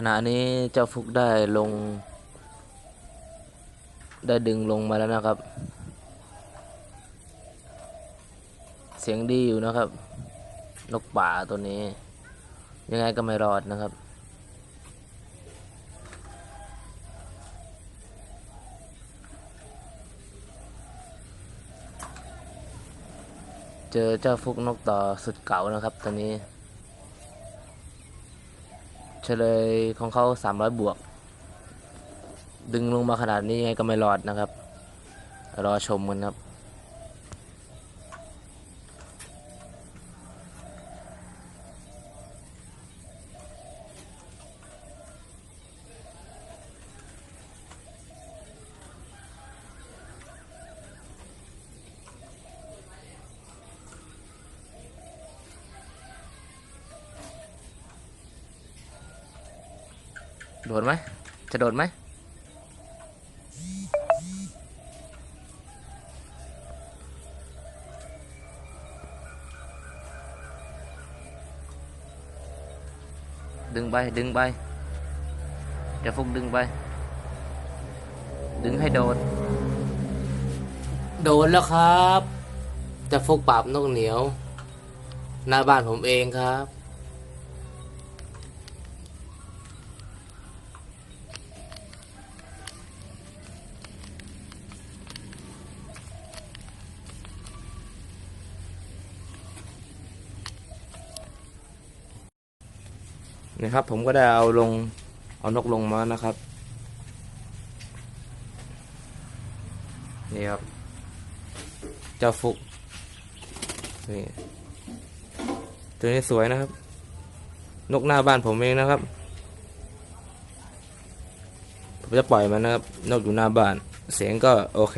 ขณะนี้เจ้าฟุกได้ลง ได้ดึงลงมาแล้วนะครับ เสียงดีอยู่นะครับนกป่าตัวนี้ ยังไงก็ไม่รอดนะครับ เจอเจ้าฟุกนกต่อสุดเก่านะครับตอนนี้ ฉลยของเขา300 บวก ดึงลงมาขนาดนี้ยังไงก็ไม่รอดนะครับ รอชมกันครับ โดดไหม จะโดดไหม ดึงไป ดึงไป เดี๋ยวฟุกดึงไป ดึงให้โดด โดดแล้วครับ จะฟุกปราบนกเหนียว หน้าบ้านผมเองครับ นี่ครับ ผมก็ได้เอาลงเอานกลงมานะครับนี่ครับเจ้าฟุกนี่ตัวนี้สวยนะครับ นกหน้าบ้านผมเองนะครับ ผมจะปล่อยมันนะครับ นกอยู่หน้าบ้าน เสียงก็โอเค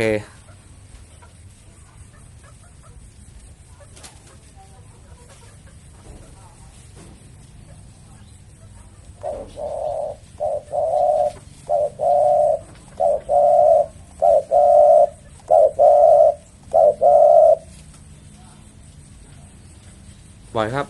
ปล่อยครับ